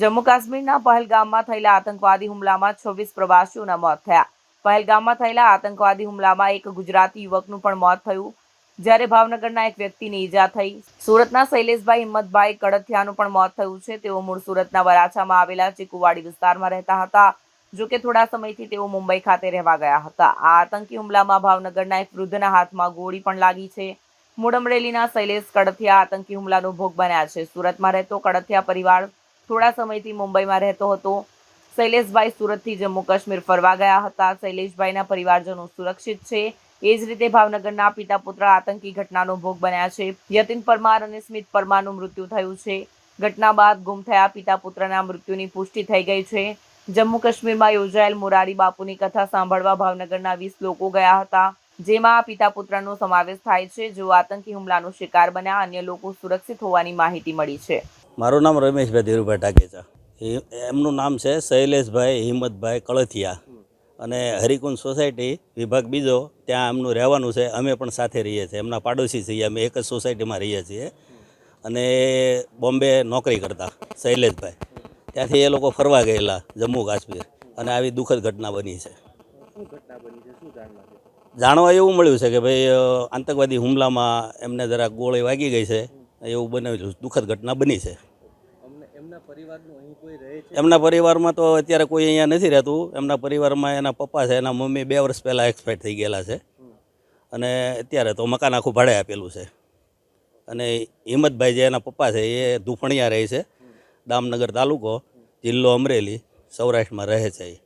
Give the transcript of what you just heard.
જમ્મુ કાશ્મીરના પહેલગામમાં થયેલા આતંકવાદી હુમલામાં છવ્વીસ પ્રવાસીઓના મોત થયા. પહેલગામમાં થયેલા આતંકવાદી હુમલામાં એક ગુજરાતી યુવકનું પણ મોત થયું. જ્યારે ભાવનગરના એક વ્યક્તિને ઈજા થઈ. સુરતના શૈલેષભાઈ હિંમતભાઈ કડથિયાનું પણ મોત થયું છે. તેઓ મૂળ સુરતના વરાછામાં આવેલા ચીકુવાડી વિસ્તારમાં રહેતા હતા, જો કે થોડા સમયથી તેઓ મુંબઈ ખાતે રહેવા ગયા હતા. આ આતંકી હુમલામાં ભાવનગરના એક વૃદ્ધના હાથમાં ગોળી પણ લાગી છે. મૂળ અમરેલીના શૈલેષ કડથિયા આતંકી હુમલાનો ભોગ બન્યા છે. સુરતમાં રહેતો કડથિયા પરિવાર થોડા સમયથી મુંબઈમાં રહેતો હતો. શૈલેષભાઈ સુરતથી જમ્મુ કાશ્મીર ફરવા ગયા હતા. શૈલેષભાઈના પરિવારજનો સુરક્ષિત છે. એ જ રીતે ભાવનગરના પિતા પુત્ર આતંકી ઘટનાનો ભોગ બન્યા છે. યતિન પરમાર અને સ્મિત પરમારનું મૃત્યુ થયું છે. ઘટના બાદ ગુમ થયા પિતા પુત્રના મૃત્યુની પુષ્ટિ થઈ ગઈ છે. જમ્મુ કાશ્મીરમાં યોજાયેલ મોરારી બાપુની કથા સાંભળવા ભાવનગરના વીસ લોકો ગયા હતા. જેમાં પિતા પુત્રનો સમાવેશ થાય છે. જેઓ આતંકી હુમલાનો શિકાર બન્યા, અન્ય લોકો સુરક્ષિત હોવાની માહિતી મળી છે. મારું નામ રમેશભાઈ ધીરુભાઈ છે. એમનું નામ છે શૈલેષભાઈ હિંમતભાઈ કળથિયા. અને હરિકુંજ સોસાયટી વિભાગ બીજો, ત્યાં એમનું રહેવાનું છે. અમે પણ સાથે રહીએ છીએ. એમના પાડોશી છીએ. અમે એક જ સોસાયટીમાં રહીએ છીએ. અને બોમ્બે નોકરી કરતા શૈલેષભાઈ. ત્યાંથી એ લોકો ફરવા ગયેલા જમ્મુ કાશ્મીર. અને આવી દુઃખદ ઘટના બની છે. જાણવા એવું મળ્યું છે કે ભાઈ, આતંકવાદી હુમલામાં એમને જરાક ગોળી વાગી ગઈ છે. એવું બનાવેલું દુઃખદ ઘટના બની છે. એમના પરિવારમાં તો અત્યારે કોઈ અહીંયા નથી રહેતું. એમના પરિવારમાં એના પપ્પા છે. એના મમ્મી બે વર્ષ પહેલાં એક્સપાયર થઈ ગયેલા છે. અને અત્યારે તો મકાન આખું ભાડે આપેલું છે. અને હિંમતભાઈ જે એના પપ્પા છે એ ધુફણિયા રહે છે. દામનગર તાલુકો જિલ્લો અમરેલી સૌરાષ્ટ્રમાં રહે છે એ.